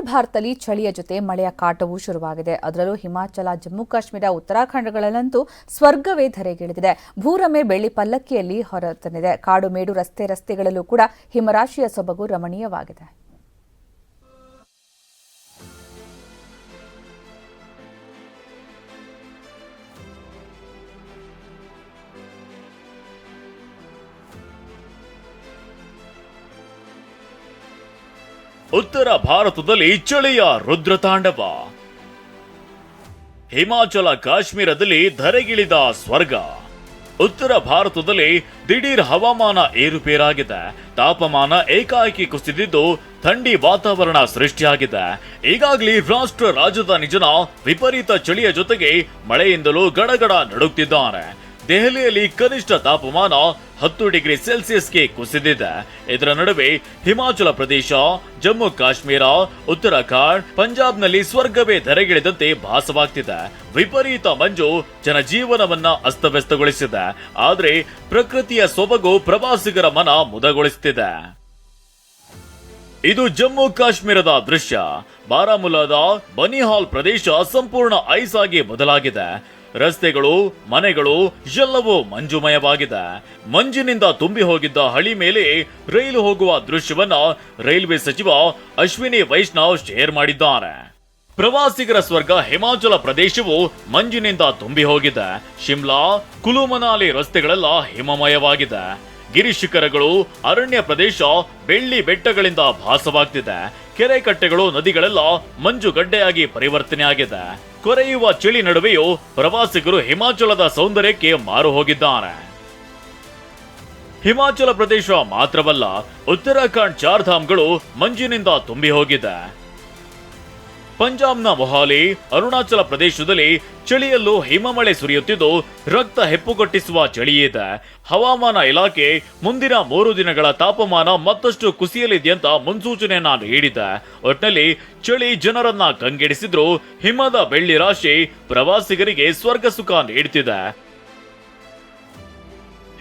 ಭಾರತದಲ್ಲಿ ಚಳಿಯ ಜೊತೆ ಮಳೆಯ ಕಾಟವೂ ಶುರುವಾಗಿದೆ. ಅದರಲ್ಲೂ ಹಿಮಾಚಲ, ಜಮ್ಮು ಕಾಶ್ಮೀರ, ಉತ್ತರಾಖಂಡಗಳಲ್ಲಂತೂ ಸ್ವರ್ಗವೇ ಧರೆಗಿಳಿದಿದೆ. ಭೂರಮೆ ಬೆಳ್ಳಿ ಪಲ್ಲಕ್ಕಿಯಲ್ಲಿ ಹೊರತಂದಿದೆ. ಕಾಡು ಮೇಡು ರಸ್ತೆ ರಸ್ತೆಗಳಲ್ಲೂ ಕೂಡ ಹಿಮರಾಶಿಯ ಸೊಬಗು ರಮಣೀಯವಾಗಿದೆ. ಉತ್ತರ ಭಾರತದಲ್ಲಿ ಚಳಿಯ ರುದ್ರತಾಂಡವ ಹಿಮಾಚಲ ಕಾಶ್ಮೀರದಲ್ಲಿ ಧರೆಗಿಳಿದ ಸ್ವರ್ಗ. ಉತ್ತರ ಭಾರತದಲ್ಲಿ ದಿಢೀರ್ ಹವಾಮಾನ ಏರುಪೇರಾಗಿದೆ. ತಾಪಮಾನ ಏಕಾಏಕಿ ಕುಸಿದಿದ್ದು ಥಂಡಿ ವಾತಾವರಣ ಸೃಷ್ಟಿಯಾಗಿದೆ. ಈಗಾಗಲೇ ರಾಷ್ಟ್ರ ರಾಜಧಾನಿ ಜನ ವಿಪರೀತ ಚಳಿಯ ಜೊತೆಗೆ ಮಳೆಯಿಂದಲೂ ಗಡಗಡ ನಡುಗ್ತಿದ್ದಾರೆ. ದೆಹಲಿಯಲ್ಲಿ ಕನಿಷ್ಠ ತಾಪಮಾನ ಹತ್ತು ಡಿಗ್ರಿ ಸೆಲ್ಸಿಯಸ್ಗೆ ಕುಸಿದಿದೆ. ಇದರ ನಡುವೆ ಹಿಮಾಚಲ ಪ್ರದೇಶ, ಜಮ್ಮು ಕಾಶ್ಮೀರ, ಉತ್ತರಾಖಂಡ್, ಪಂಜಾಬ್ನಲ್ಲಿ ಸ್ವರ್ಗವೇ ಧರೆಗಿಳಿದಂತೆ ಭಾಸವಾಗ್ತಿದೆ. ವಿಪರೀತ ಮಂಜು ಜನಜೀವನವನ್ನ ಅಸ್ತವ್ಯಸ್ತಗೊಳಿಸಿದೆ. ಆದರೆ ಪ್ರಕೃತಿಯ ಸೊಬಗು ಪ್ರವಾಸಿಗರ ಮನ ಮುದಗೊಳಿಸುತ್ತಿದೆ ಇದು ಜಮ್ಮು ಕಾಶ್ಮೀರದ ದೃಶ್ಯ. ಬಾರಾಮುಲಾದ ಬನಿಹಾಲ್ ಪ್ರದೇಶ ಸಂಪೂರ್ಣ ಐಸ್ ಆಗಿ ಬದಲಾಗಿದೆ. ರಸ್ತೆಗಳು, ಮನೆಗಳು ಎಲ್ಲವೂ ಮಂಜುಮಯವಾಗಿದೆ. ಮಂಜಿನಿಂದ ತುಂಬಿ ಹೋಗಿದ್ದ ಹಳಿ ಮೇಲೆ ರೈಲು ಹೋಗುವ ದೃಶ್ಯವನ್ನ ರೈಲ್ವೆ ಸಚಿವ ಅಶ್ವಿನಿ ವೈಷ್ಣವ್ ಶೇರ್ ಮಾಡಿದ್ದಾರೆ. ಪ್ರವಾಸಿಗರ ಸ್ವರ್ಗ ಹಿಮಾಚಲ ಪ್ರದೇಶವು ಮಂಜಿನಿಂದ ತುಂಬಿ ಹೋಗಿದೆ. ಶಿಮ್ಲಾ ಕುಲು ಮನಾಲಿ ರಸ್ತೆಗಳೆಲ್ಲ ಹಿಮಮಯವಾಗಿದೆ. ಗಿರಿಶಿಖರಗಳು ಅರಣ್ಯ ಪ್ರದೇಶ ಬೆಳ್ಳಿ ಬೆಟ್ಟಗಳಿಂದ ಭಾಸವಾಗ್ತಿದೆ. ಕೆರೆ ಕಟ್ಟೆಗಳು, ನದಿಗಳೆಲ್ಲ ಮಂಜುಗಡ್ಡೆಯಾಗಿ ಪರಿವರ್ತನೆ ಆಗಿದೆ. ಕೊರೆಯುವ ಚಳಿ ನಡುವೆಯೂ ಪ್ರವಾಸಿಗರು ಹಿಮಾಚಲದ ಸೌಂದರ್ಯಕ್ಕೆ ಮಾರು ಹೋಗಿದ್ದಾರೆ. ಹಿಮಾಚಲ ಪ್ರದೇಶ ಮಾತ್ರವಲ್ಲ, ಉತ್ತರಾಖಂಡ್ ಚಾರ್ಧಾಮ್ಗಳು ಮಂಜಿನಿಂದ ತುಂಬಿ ಹೋಗಿದೆ. ಪಂಜಾಬ್ನ ಮೊಹಾಲಿ, ಅರುಣಾಚಲ ಪ್ರದೇಶದಲ್ಲಿ ಚಳಿಯಲ್ಲೂ ಹಿಮಮಳೆ ಸುರಿಯುತ್ತಿದ್ದು, ರಕ್ತ ಹೆಪ್ಪುಗಟ್ಟಿಸುವ ಚಳಿಯಿದೆ ಹವಾಮಾನ ಇಲಾಖೆ ಮುಂದಿನ ಮೂರು ದಿನಗಳ ತಾಪಮಾನ ಮತ್ತಷ್ಟು ಕುಸಿಯಲಿದೆ ಅಂತ ಮುನ್ಸೂಚನೆಯನ್ನ ನೀಡಿದೆ ಒಟ್ಟಿನಲ್ಲಿ ಚಳಿ ಜನರನ್ನ ಕಂಗೆಡಿಸಿದ್ರು, ಹಿಮದ ಬೆಳ್ಳಿ ರಾಶಿ ಪ್ರವಾಸಿಗರಿಗೆ ಸ್ವರ್ಗ ಸುಖ ನೀಡುತ್ತಿದೆ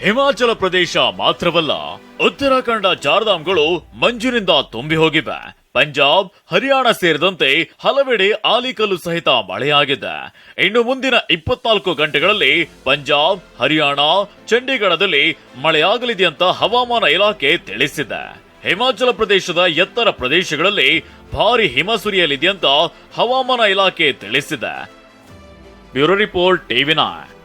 ಹಿಮಾಚಲ ಪ್ರದೇಶ ಮಾತ್ರವಲ್ಲ, ಉತ್ತರಾಖಂಡ ಚಾರ್ಧಾಮ್ಗಳು ಮಂಜಿನಿಂದ ತುಂಬಿ ಹೋಗಿವೆ. ಪಂಜಾಬ್, ಹರಿಯಾಣ ಸೇರಿದಂತೆ ಹಲವೆಡೆ ಆಲಿಕಲ್ಲು ಸಹಿತ ಮಳೆಯಾಗಿದೆ. ಇನ್ನು ಮುಂದಿನ ಇಪ್ಪತ್ನಾಲ್ಕು ಗಂಟೆಗಳಲ್ಲಿ ಪಂಜಾಬ್, ಹರಿಯಾಣ, ಚಂಡೀಗಢದಲ್ಲಿ ಮಳೆಯಾಗಲಿದೆ ಅಂತ ಹವಾಮಾನ ಇಲಾಖೆ ತಿಳಿಸಿದೆ. ಹಿಮಾಚಲ ಪ್ರದೇಶದ ಎತ್ತರ ಪ್ರದೇಶಗಳಲ್ಲಿ ಭಾರಿ ಹಿಮ ಸುರಿಯಲಿದೆ ಅಂತ ಹವಾಮಾನ ಇಲಾಖೆ ತಿಳಿಸಿದೆ. Bureau report ಟಿವಿನಾಯ್